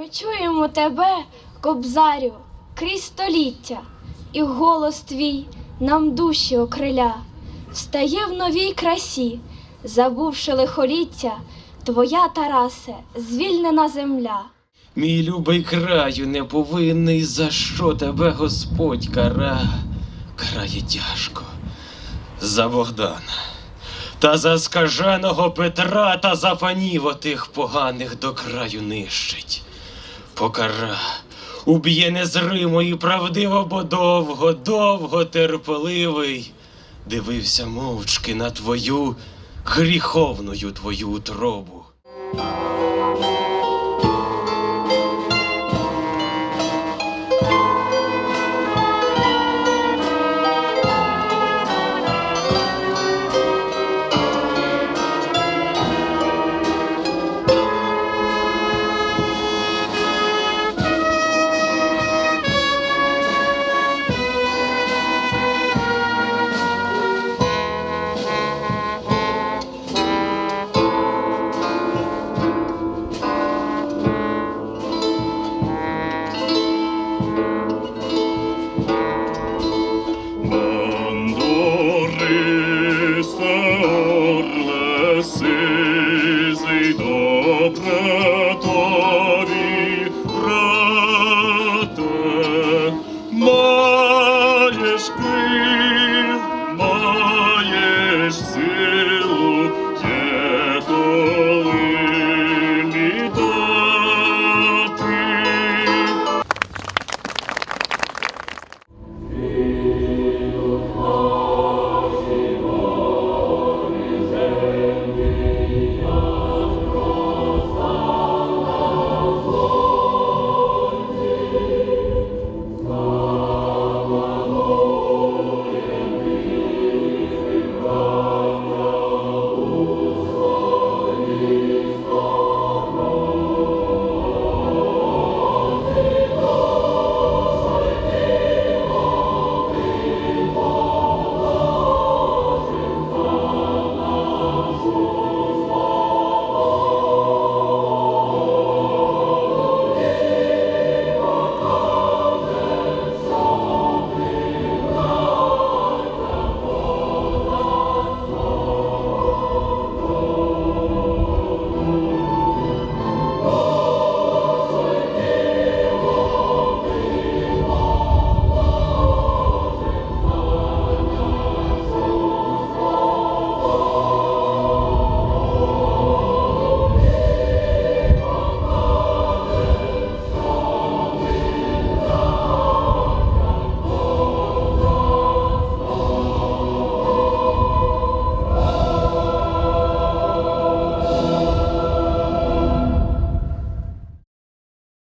Ми чуємо тебе, кобзарю, крізь століття, і голос твій нам душі окриля, встає в новій красі, забувши лихоліття, твоя, Тарасе, звільнена земля. Мій любий краю не повинний, за що тебе Господь кара, карає тяжко. За Богдана, та за скаженого Петра, та за панів отих поганих до краю нищить. Покара, уб'є незримо і правдиво, бо довго, довго терпеливий. Дивився мовчки на твою гріховною твою утробу. тобі, брате, маєш ти.